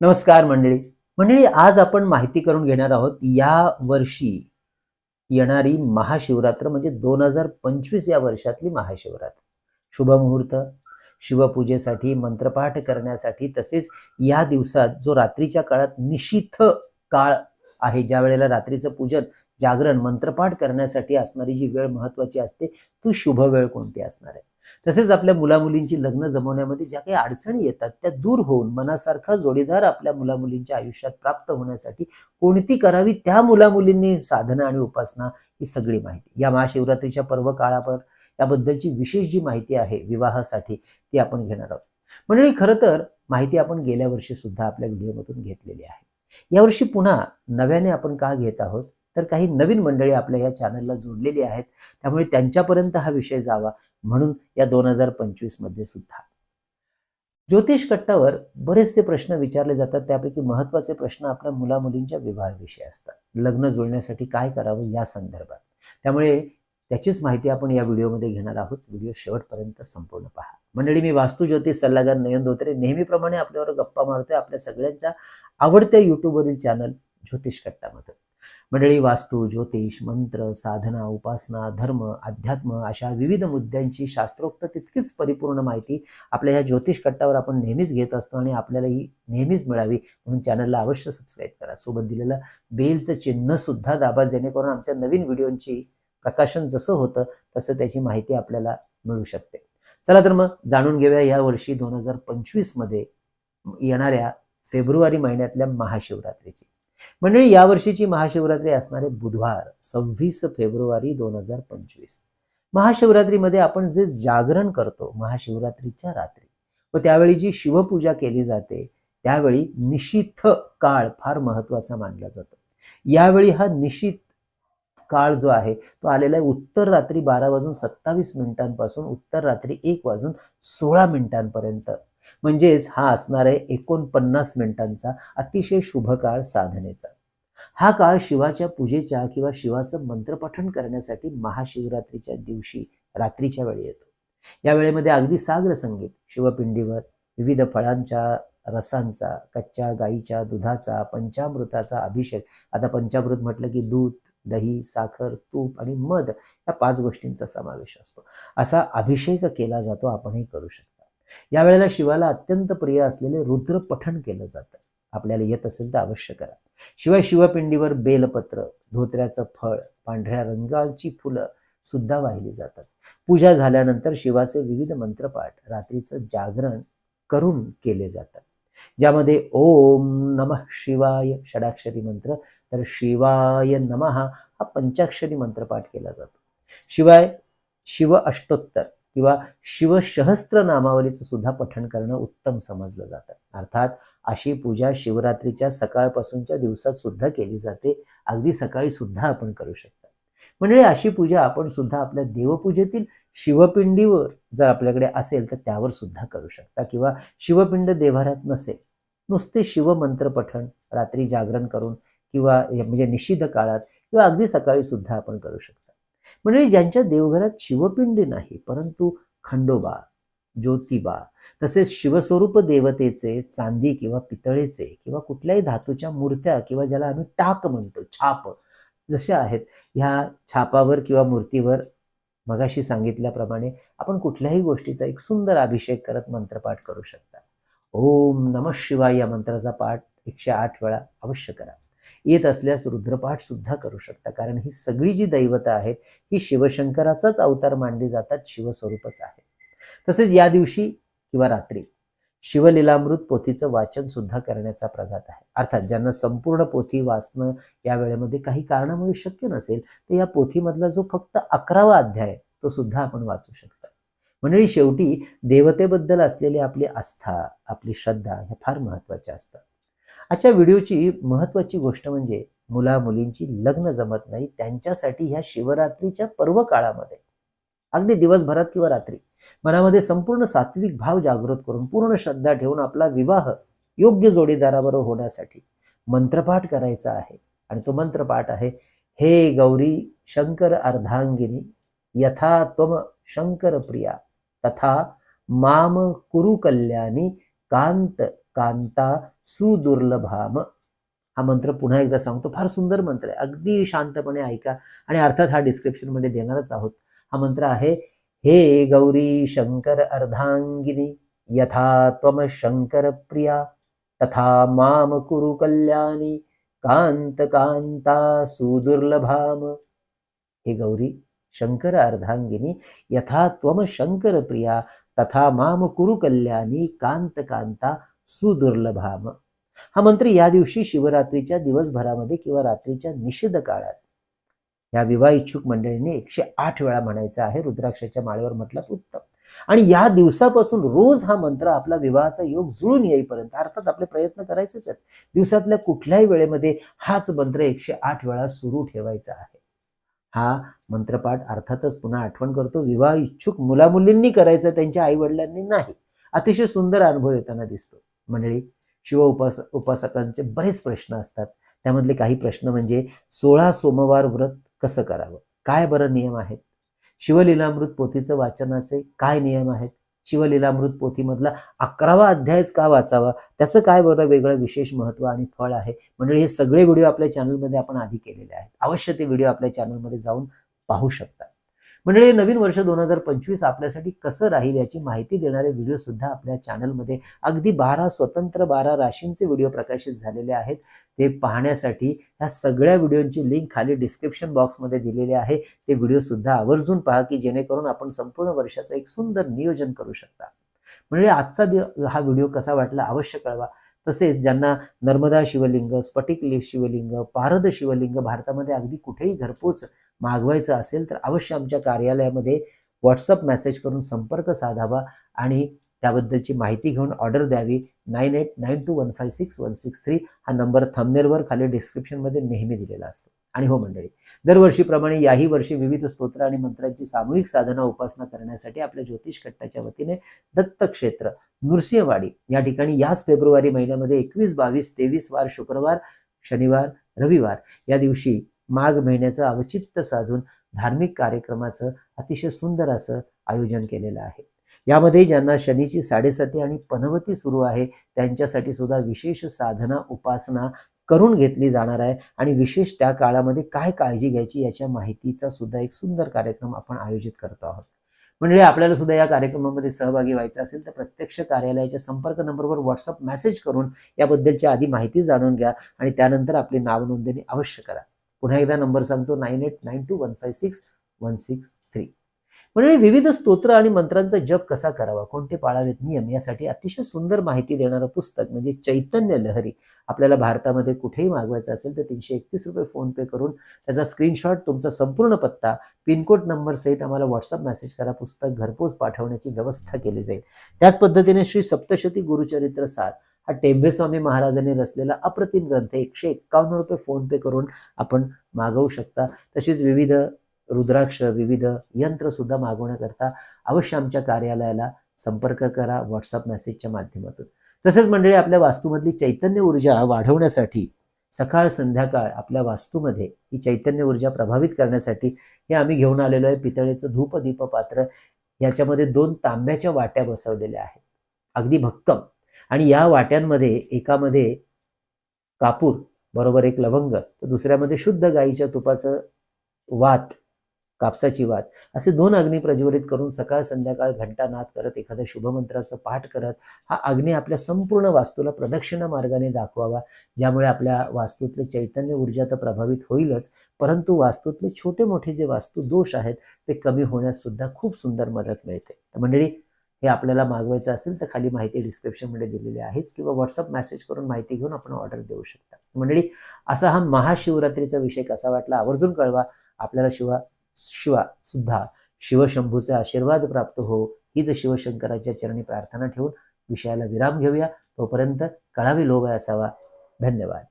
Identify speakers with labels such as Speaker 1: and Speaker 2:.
Speaker 1: नमस्कार मंडळी. मंडळी आज आपण माहिती करून घेणार आहोत या वर्षी येणारी महाशिवरात्र म्हणजे दोन हजार पंचवीस या वर्षातली महाशिवरात्र. शुभमुहूर्त शिवपूजेसाठी मंत्रपाठ करण्यासाठी तसेच या दिवसात जो रात्रीच्या काळात निशिथ काळ आहे. ज्या वेळेला रात्रीचं पूजन जागरण मंत्रपाठ करण्यासाठी असणारी जी वेळ महत्वाची असते ती शुभ वेळ कोणती असणार आहे? तसेच आपल्या मुलामुलींची लग्न जमवण्यामध्ये ज्या काही अडचणी येतात त्या दूर होऊन मनासारखा जोडीदार आपल्या मुलामुलींच्या आयुष्यात प्राप्त होण्यासाठी कोणती करावी त्या मुलामुलींनी साधना आणि उपासना ही सगळी माहिती. या महाशिवरात्रीच्या पर्व काळावर याबद्दलची विशेष जी माहिती आहे विवाहासाठी ती आपण घेणार आहोत. मंडळी खरं तर माहिती आपण गेल्या वर्षी सुद्धा आपल्या व्हिडिओमधून घेतलेली आहे. यावर्षी पुन्हा नव्याने आपण का घेत आहोत? तर काही नवीन मंडळी आपल्या या चॅनलला जोडलेली आहेत. त्यामुळे त्यांच्यापर्यंत हा विषय जावा म्हणून या दोन हजार पंचवीसमध्ये सुद्धा. ज्योतिष कट्टावर बरेचसे प्रश्न विचारले जातात. त्यापैकी महत्त्वाचे प्रश्न आपल्या मुलामुलींच्या विवाहाविषयी असतात. लग्न जुळण्यासाठी काय करावं या संदर्भात. त्यामुळे त्याचीच माहिती आपण या व्हिडिओमध्ये घेणार आहोत. व्हिडिओ शेवटपर्यंत संपूर्ण पहा. मंडळी मी वास्तू ज्योतिष सल्लागार नयन धोत्रे. नेहमीप्रमाणे आपल्यावर गप्पा मारतोय आपल्या सगळ्यांच्या आवडत्या युट्यूबवरील चॅनल ज्योतिष कट्टामध्ये. मंडळी वास्तू ज्योतिष मंत्र साधना उपासना धर्म अध्यात्म अशा विविध मुद्द्यांची शास्त्रोक्त तितकीच परिपूर्ण माहिती आपल्या या ज्योतिष कट्टावर आपण नेहमीच घेत असतो आणि आपल्याला ही नेहमीच मिळावी म्हणून चॅनलला अवश्य सबस्क्राईब करा. सोबत दिलेलं बेलचं चिन्ह सुद्धा दाबा जेणेकरून आमच्या नवीन व्हिडिओंची प्रकाशन जसं होतं तसं त्याची माहिती आपल्याला मिळू शकते. चला तर मग जाणून घेऊया या वर्षी दोन हजार पंचवीसमध्ये येणाऱ्या फेब्रुवारी महिन्यातल्या महाशिवरात्रीची. मंडळी या वर्षीची महाशिवरात्री असणारे बुधवार सव्वीस फेब्रुवारी दोन हजार पंचवीस. महाशिवरात्रीमध्ये आपण जे जागरण करतो महाशिवरात्रीच्या रात्री व त्यावेळी जी शिवपूजा केली जाते त्यावेळी निशिथ काळ फार महत्त्वाचा मानला जातो. यावेळी हा निशिथ काळ जो आहे तो आलेला आहे उत्तर रात्री बारा वाजून सत्तावीस मिनिटांपासून उत्तर रात्री एक वाजून सोळा मिनिटांपर्यंत. म्हणजेच हा असणार आहे एकोणपन्नास मिनिटांचा अतिशय शुभ काळ साधनेचा. हा काळ शिवाच्या पूजेच्या किंवा शिवाचं मंत्रपठण करण्यासाठी महाशिवरात्रीच्या दिवशी रात्रीच्या वेळी येतो. या वेळेमध्ये अगदी सागर संगीत शिवपिंडीवर विविध फळांच्या रसांचा कच्च्या गाईच्या दुधाचा पंचामृताचा अभिषेक. आता पंचामृत म्हटलं की दूध दही साखर तूप आणि मध या पाच गोष्टींचा समावेश असतो. असा अभिषेक केला जातो आपणही करू शकता. यावेळेला शिवाला अत्यंत प्रिय असलेले रुद्र पठण केलं जातं. आपल्याला येत असेल तर अवश्य करा. शिवाय शिवपिंडीवर बेलपत्र धोत्र्याचं फळ पांढऱ्या रंगाची फुलं सुद्धा वाहिली जातात. पूजा झाल्यानंतर शिवाचे विविध मंत्रपाठ रात्रीचं जागरण करून केले जातात. ज्यामध्ये ओम नम शिवाय षडाक्षरी मंत्र तर शिवाय नमः हा पंचाक्षरी मंत्र पाठ केला जातो. शिवाय शिव अष्टोत्तर किंवा शिवसहस्त्र नामावलीचं सुद्धा पठण करणं उत्तम समजलं जातं. अर्थात अशी पूजा शिवरात्रीच्या सकाळपासूनच्या दिवसात सुद्धा केली जाते. अगदी सकाळी सुद्धा आपण करू शकतो. म्हणजे अशी पूजा आपण सुद्धा आपल्या देवपूजेतील शिवपिंडीवर जर आपल्याकडे असेल तर त्यावर सुद्धा करू शकता. किंवा शिवपिंड देवाऱ्यात नसेल नुसते शिवमंत्र पठण रात्री जागरण करून किंवा म्हणजे निषिद्ध काळात किंवा अगदी सकाळी सुद्धा आपण करू शकता. म्हणजे ज्यांच्या देवघरात शिवपिंडी नाही परंतु खंडोबा ज्योतिबा तसेच शिवस्वरूप देवतेचे चांदी किंवा पितळेचे किंवा कुठल्याही धातूच्या मूर्त्या किंवा ज्याला आम्ही टाक म्हणतो छाप जशा आहेत ह्या छापावर किंवा मूर्तीवर मगाशी सांगितल्याप्रमाणे आपण कुठल्याही गोष्टीचा एक सुंदर अभिषेक करत मंत्रपाठ करू शकता. ओम नम शिवाय या मंत्राचा पाठ एकशे आठ वेळा अवश्य करा. येत असल्यास रुद्रपाठ सुद्धा करू शकता कारण ही सगळी जी दैवता आहेत ही शिवशंकराचाच अवतार मानली जातात शिवस्वरूपच आहे. तसेच या दिवशी किंवा रात्री शिवलीलामृत पोथीचं वाचन सुद्धा करण्याचा प्रघात आहे. अर्थात ज्यांना संपूर्ण पोथी वाचणं या वेळेमध्ये काही कारणामुळे शक्य नसेल तर या पोथीमधला जो फक्त अकरावा अध्याय तो सुद्धा आपण वाचू शकता. मंडळी शेवटी देवतेबद्दल असलेली आपली आस्था आपली श्रद्धा ह्या फार महत्त्वाच्या असतात. आजच्या व्हिडिओची महत्वाची गोष्ट म्हणजे मुला मुलींची लग्न जमत नाही त्यांच्यासाठी ह्या शिवरात्रीच्या पर्व काळामध्ये अगदी दिवसभरात किंवा रात्री. मनामध्ये संपूर्ण सात्विक भाव जागृत करून पूर्ण श्रद्धा ठेवून आपला विवाह योग्य जोडीदाराबरोबर होण्यासाठी मंत्रपाठ करायचा आहे. आणि तो मंत्रपाठ आहे हे गौरी शंकर अर्धांगिनी यथा त्वम शंकर प्रिया तथा माम कुरु कल्याणी कांत कांता सुदुर्लभाम. हा मंत्र पुन्हा एकदा सांगतो. फार सुंदर मंत्र आहे. अगदी शांतपणे ऐका. आणि अर्थात हा डिस्क्रिप्शनमध्ये देणारच आहोत. हा मंत्र आहे हे गौरी शंकर अर्धांगिनी यथा त्वम शंकर प्रिया तथा माम कुरु कल्याणी कांत कांता सुदुर्लभाम। हे गौरी शंकर अर्धांगिनी यथा त्वम शंकर प्रिया तथा माम कुरु कल्याणी कांत कांता सुदुर्लभाम। हा मंत्र या दिवशी शिवरात्रीच्या दिवसभरामध्ये किंवा रात्रीच्या निषेध काळात या विवाह इच्छुक मंडळींनी एकशे आठ वेळा म्हणायचा आहे. रुद्राक्षाच्या माळेवर म्हटलं उत्तम. आणि या दिवसापासून रोज हा मंत्र आपला विवाहाचा योग जुळून येईपर्यंत अर्थात आपले प्रयत्न करायचेच आहेत. दिवसातल्या कुठल्याही वेळेमध्ये हाच मंत्र एकशे आठ वेळा सुरू ठेवायचा आहे. हा मंत्रपाठ अर्थातच पुन्हा आठवण करतो. विवाह इच्छुक मुलामुलींनी करायचं त्यांच्या आई वडिलांनी नाही. अतिशय सुंदर अनुभव येताना दिसतो. मंडळी शिव उपास उपासकांचे बरेच प्रश्न असतात. त्यामधले काही प्रश्न म्हणजे सोळा सोमवार व्रत कसं करावं? काय बरं नियम आहेत? शिवलीलामृत पोथीचं वाचनाचे काय नियम आहेत? शिवलीलामृत पोथीमधला अकरावा अध्यायच का वाचावा? त्याचं काय बरं वेगळं विशेष महत्त्व आणि फळ आहे? म्हणजे हे सगळे व्हिडिओ आपल्या चॅनलमध्ये आपण आधी केलेले आहेत. अवश्य ते व्हिडिओ आपल्या चॅनलमध्ये जाऊन पाहू शकता. म्हणजे नवीन वर्ष दोन हजार पंचवीस आपल्यासाठी कसं राहील याची माहिती देणारे व्हिडिओ सुद्धा आपल्या चॅनलमध्ये अगदी बारा स्वतंत्र बारा राशींचे व्हिडिओ प्रकाशित झालेले आहेत. ते पाहण्यासाठी ह्या सगळ्या व्हिडिओंची लिंक खाली डिस्क्रिप्शन बॉक्समध्ये दिलेले आहे. ते व्हिडिओ सुद्धा आवर्जून पहा की जेणेकरून आपण संपूर्ण वर्षाचं एक सुंदर नियोजन करू शकता. म्हणजे आजचा हा व्हिडिओ कसा वाटला अवश्य कळवा. तसेच ज्यांना नर्मदा शिवलिंग स्फटिक शिवलिंग पारद शिवलिंग भारतामध्ये अगदी कुठेही घरपोच मागवायचं असेल तर अवश्य आमच्या कार्यालयामध्ये व्हॉट्सअप मेसेज करून संपर्क साधावा आणि त्याबद्दलची माहिती घेऊन ऑर्डर द्यावी. Nine eight nine two one five six one six three हा नंबर थंबनेलवर खाली डिस्क्रिप्शनमध्ये नेहमी दिलेला असतो. आणि हो मंडळी दरवर्षीप्रमाणे याही वर्षी विविध स्तोत्र आणि मंत्रांची सामूहिक साधना उपासना करण्यासाठी आपल्या ज्योतिष कट्टाच्या वतीने दत्त क्षेत्र नृसिंहवाडी या ठिकाणी याच फेब्रुवारी महिन्यामध्ये एकवीस बावीस तेवीस वार शुक्रवार शनिवार रविवार या दिवशी माघ महिन्याचं अवचित्त साधून धार्मिक कार्यक्रमाचं अतिशय सुंदर असं आयोजन केलेलं आहे. यामध्ये ज्यांना शनीची साडेसाती आणि पनवती सुरू आहे त्यांच्यासाठी सुद्धा विशेष साधना उपासना करून घेतली जाणार आहे आणि विशेष त्या काळामध्ये काय काळजी घ्यायची याच्या माहितीचा सुद्धा एक सुंदर कार्यक्रम आपण आयोजित करतो आहोत. म्हणजे आपल्याला सुद्धा या कार्यक्रमामध्ये सहभागी व्हायचं असेल तर प्रत्यक्ष कार्यालयाच्या संपर्क नंबरवर व्हॉट्सअप मेसेज करून याबद्दलची आधी माहिती जाणून घ्या आणि त्यानंतर आपली नाव नोंदणी अवश्य करा. पुन्हा एकदा नंबर सांगतो nine eight nine two one five six one six three. म्हणजे विविध स्तोत्र आणि मंत्रांचा जप कसा करावा? कोणते पाळावेत नियम? यासाठी अतिशय सुंदर माहिती देणारं पुस्तक म्हणजे चैतन्य लहरी. आपल्याला भारतामध्ये कुठेही मागवायचं असेल तर तीनशे एकतीस रुपये फोन पे करून त्याचा स्क्रीनशॉट तुमचा संपूर्ण पत्ता पिनकोड नंबर सहित आम्हाला व्हॉट्सअप मेसेज करा. पुस्तक घरपोच पाठवण्याची व्यवस्था केली जाईल. त्याच पद्धतीने श्री सप्तशती गुरुचरित्र सार हा टेंबेस्वामी महाराजांनी रचलेला अप्रतिम ग्रंथ एकशे एक्कावन्न रुपये फोन पे करून आपण मागवू शकता. तसेच विविध रुद्राक्ष विविध यंत्रसुद्धा मागवण्याकरता अवश्य आमच्या कार्यालयाला संपर्क करा व्हॉट्सअप मेसेजच्या माध्यमातून. तसेच मंडळी आपल्या वास्तूमधली चैतन्य ऊर्जा वाढवण्यासाठी सकाळ संध्याकाळ आपल्या वास्तूमध्ये ही चैतन्य ऊर्जा प्रभावित करण्यासाठी हे आम्ही घेऊन आलेलो आहे. पितळेचं धूप दीप पात्र याच्यामध्ये दोन तांब्याच्या वाट्या बसवलेल्या आहेत. अगदी भक्कम. आणि या वाट्यांमध्ये एकामध्ये कापूर बरोबर एक लवंग तर दुसऱ्यामध्ये शुद्ध गाईच्या तुपाचं वात कापसाची वात. असे दोन अग्नी प्रज्वलित करून सकाळ संध्याकाळ घंटानाथ करत एखाद्या शुभमंत्राचं पाठ करत हा अग्नी आपल्या संपूर्ण वास्तूला प्रदक्षिणा मार्गाने दाखवावा ज्यामुळे आपल्या वास्तूतले चैतन्य ऊर्जा तर प्रभावित होईलच परंतु वास्तूतले छोटे मोठे जे वास्तू दोष आहेत ते कमी होण्यास सुद्धा खूप सुंदर मदत मिळते. मंडळी हे आपल्याला मागवायचं असेल तर खाली माहिती डिस्क्रिप्शनमध्ये दिलेली आहेच किंवा व्हॉट्सअप मेसेज करून माहिती घेऊन आपण ऑर्डर देऊ शकता. मंडळी असा हा महाशिवरात्रीचा विषय कसा वाटला आवर्जून कळवा. आपल्याला शिवा शिवा सुद्धा शिवशंभूचा आशीर्वाद प्राप्त हो हीच शिवशंकराच्या चरणी प्रार्थना ठेवून विषयाला विराम घेऊया. तोपर्यंत कळावी लोभ असावा. धन्यवाद.